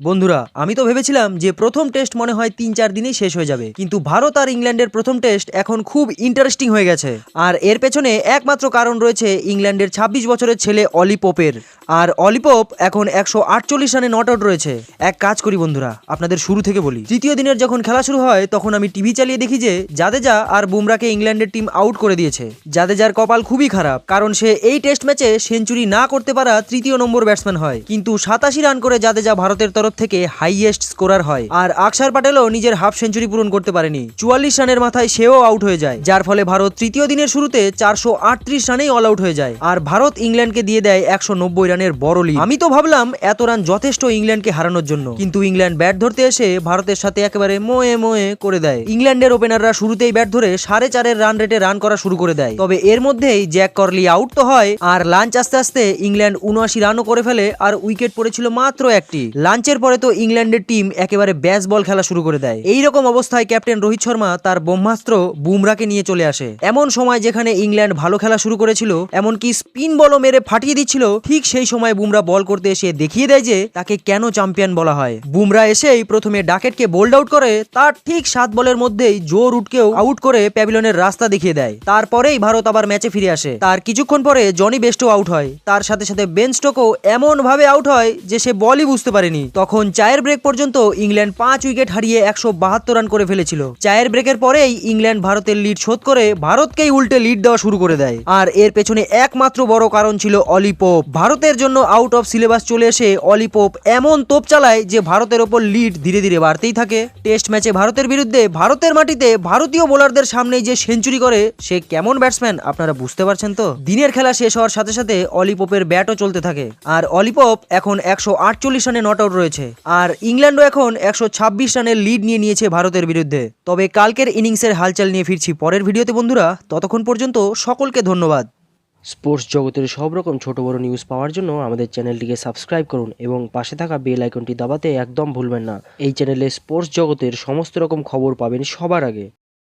বন্ধুরা, আমি তো ভেবেছিলাম যে প্রথম টেস্ট মনে হয় তিন চার দিনেই শেষ হয়ে যাবে, কিন্তু ভারত আর ইংল্যান্ডের প্রথম টেস্ট এখন খুব ইন্টারেস্টিং হয়ে গেছে। আর এর পেছনে একমাত্র কারণ রয়েছে ইংল্যান্ডের ২৬ বছরের ছেলে অলি পোপের। আর অলি পোপ এখন একশো আটচল্লিশ রানে নট আউট রয়েছে। এক কাজ করি বন্ধুরা, আপনাদের শুরু থেকে বলি। তৃতীয় দিনের যখন খেলা শুরু হয়, তখন আমি টিভি চালিয়ে দেখি যে জাদেজা আর বুমরাকে ইংল্যান্ডের টিম আউট করে দিয়েছে। জাদেজার কপাল খুবই খারাপ, কারণ সে এই টেস্ট ম্যাচে সেঞ্চুরি না করতে পারা তৃতীয় নম্বর ব্যাটসম্যান হয়। কিন্তু সাতাশি রান করে জাদেজা ভারতের তরফ থেকে হাইয়েস্ট স্কোরার হয়। আর আকসার প্যাটেলও নিজের হাফ সেঞ্চুরি পূরণ করতে পারেনি। চুয়াল্লিশ রানের মাথায় সেও আউট হয়ে যায়, যার ফলে ভারত তৃতীয় দিনের শুরুতে চারশো আটত্রিশ রানেই অল আউট হয়ে যায়। আর ভারত ইংল্যান্ডকে দিয়ে দেয় একশো নব্বই রানের বড় লিড আমি তো ভাবলাম, এত রান যথেষ্ট ইংল্যান্ডকে হারানোর জন্য। কিন্তু ইংল্যান্ড ব্যাট ধরতে এসে ভারতের সাথে একেবারে মোয়ে মোয়ে করে দেয়। ইংল্যান্ডের ওপেনাররা শুরুতেই ব্যাট ধরে সাড়ে চারের রান রেটে রান করা শুরু করে দেয়। তবে এর মধ্যেই জ্যাক করলি আউট তো হয়, আর লাঞ্চ আস্তে আস্তে ইংল্যান্ড উনআশি রানও করে ফেলে, আর উইকেট পড়েছিল মাত্র একটি। লাঞ্চের পরে তো ইংল্যান্ডের টিম একেবারে ব্যাস বল খেলা শুরু করে দেয়। এই রকম অবস্থায় ক্যাপ্টেন রোহিত শর্মা তার ব্রহ্মাস্ত্র বুমরাকে নিয়ে চলে আসে। এমন সময় যেখানে ইংল্যান্ড ভালো খেলা শুরু করেছিল, এমনকি স্পিন বলও মেরে ফাটিয়ে দিচ্ছিল, ঠিক সেই সময় বুমরা বল করতে এসে দেখিয়ে দেয় যে তাকে কেন চ্যাম্পিয়ন বলা হয়। বুমরা এসেই প্রথমে ডাকেটকে বোল্ড আউট করে, তার ঠিক সাত বলের মধ্যেই জো রুটকেও আউট করে প্যাভিলনের রাস্তা দেখিয়ে দেয়। তারপরেই ভারত আবার ম্যাচে ফিরে আসে। তার কিছুক্ষণ পরে জনি বেস্টও আউট হয়। তার সাথে সাথে বেন স্টোকও এমন ভাবে আউট হয় যে সে বলই বুঝতে পারেনি। তখন চায়ের ব্রেক পর্যন্ত ইংল্যান্ড পাঁচ উইকেট হারিয়ে একশো বাহাত্তর রান করে ফেলেছিল। চায়ের ব্রেকের পরেই ইংল্যান্ড ভারতের লিড শোধ করে ভারতকেই উল্টে লিড দেওয়া শুরু করে দেয়। আর এর পেছনে একমাত্র বড় কারণ ছিল অলি পোপ। ভারতের জন্য আউট অফ সিলেবাস চলে এসে অলি পোপ এমন তোপ চালায় যে ভারতের ওপর লিড ধীরে ধীরে বাড়তেই থাকে। টেস্ট ম্যাচে ভারতের বিরুদ্ধে ভারতের মাটিতে ভারতীয় বোলারদের সামনে যে সেঞ্চুরি করে, সে কেমন ব্যাটসম্যান আপনারা বুঝতে পারছেন তো? দিনের খেলা শেষ হওয়ার সাথে সাথে অলিপোপের ব্যাটও চলতে থাকে। আর অলিপপ এখন একশো আটচল্লিশ রানে নট আউট রয়েছে। আর ইংল্যান্ডও এখন একশো ছাব্বিশ রানের লিড নিয়ে নিয়েছে ভারতের বিরুদ্ধে। তবে কালকের ইনিংসের হালচাল নিয়ে ফিরছি পরের ভিডিওতে, বন্ধুরা। ততক্ষণ পর্যন্ত সকলকে ধন্যবাদ। স্পোর্টস জগতের সব রকম ছোটো বড় নিউজ পাওয়ার জন্য আমাদের চ্যানেলটিকে সাবস্ক্রাইব করুন এবং পাশে থাকা বেল আইকনটি দাবাতে একদম ভুলবেন না। এই চ্যানেলে স্পোর্টস জগতের সমস্ত রকম খবর পাবেন সবার আগে।